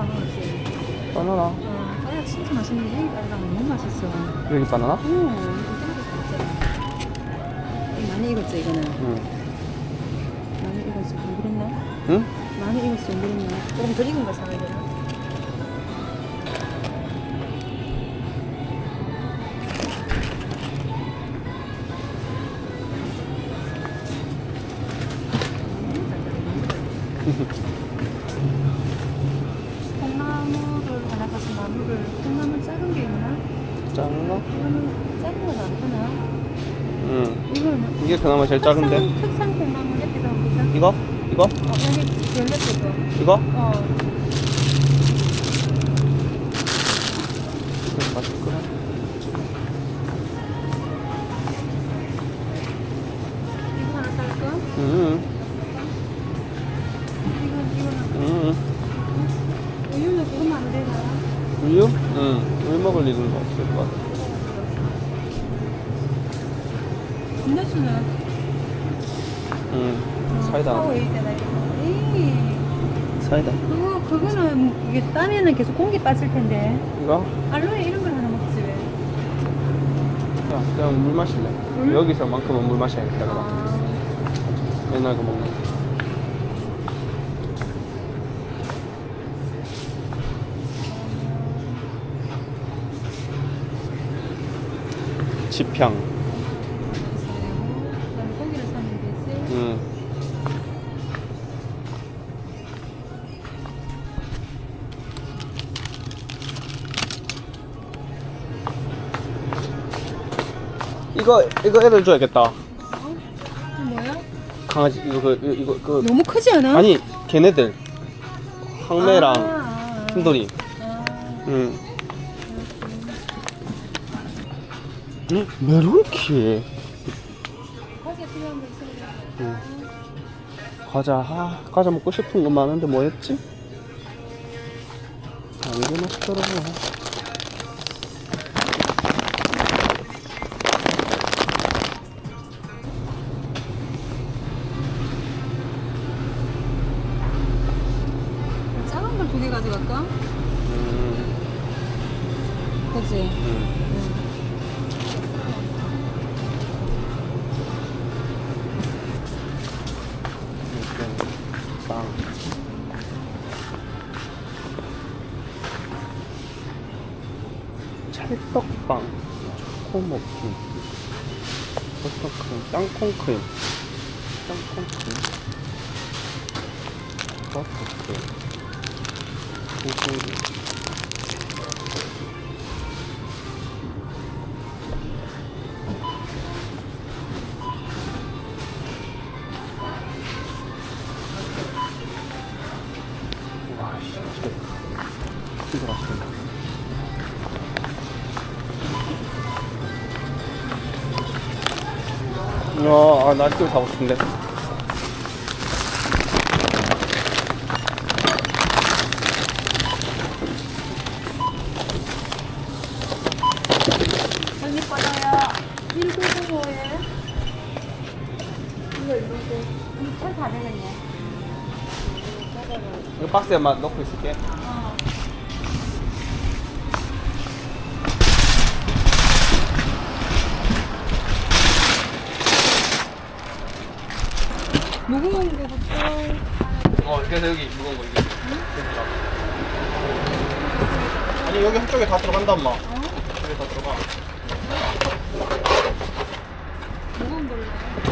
바나나지. 바나나. 어, 바나나 진짜 맛있는데 이 바나나 너무 맛있어. 여기 바나나? 오, 이거 많이 익었죠 이거는. 응. 많이 익었어. 안 그랬나? 응? 많이 익었어. 안 그랬나? 조금 덜 익은 거 사야 되나? 콩나물 작은 게 있나? 작은 거? 작은 하나? 응. 이거는 이게 그나마 제일 작은데. 특산, 특산 콩나물 옆에다 보자. 이거? 이거? 어, 여기 열 옆에 거. 이거? 어. 우유? 응. 우유 먹을 일은 없을 것 같아. 분내수는 응. 사이다. 파워에이드나 이거. 에이, 사이다. 그거 그거는 이게 땀에는 계속 공기 빠질 텐데. 이거? 알로에 이런 걸 하나 먹지 왜? 야, 그냥 물 마실래. 물? 여기서만큼은 물 마셔야겠다. 그럼. 아, 맨날 그 먹는. 거. 지평. 그다음에 고기를 사면 되지. 응. 이거 이거 애들 줘야겠다. 어? 이거 뭐야? 강아지 이거 그 이거 그 너무 크지 않아? 아니 걔네들 황매랑 아, 아, 흰돌이. 아. 응. 응? 메론키. 과자 필요한 거 응. 과자 아, 과자 먹고 싶은 거 많은데 뭐였지? 아 이게 맛있더라고. 작은 걸두개 가져갈까? 음, 그치? 음. 찰떡빵, 초코머핀, 버터크림, 땅콩크림, 땅콩크림, 버터크림, 고구리. 와, 씨, 진짜, 진짜 맛있겠다. 아, 나 아직도 가고 싶은데. 언니 빠져요. 1995에. 이거 이거 이거 차 다르겠네. 이거 박스에 막 넣고 있을게. 무거운 거부터 어 그래서 여기 무거운 거 이게 아니 여기 한쪽에 다 들어간단 마. 한쪽에 다 들어가. 무거운 걸로.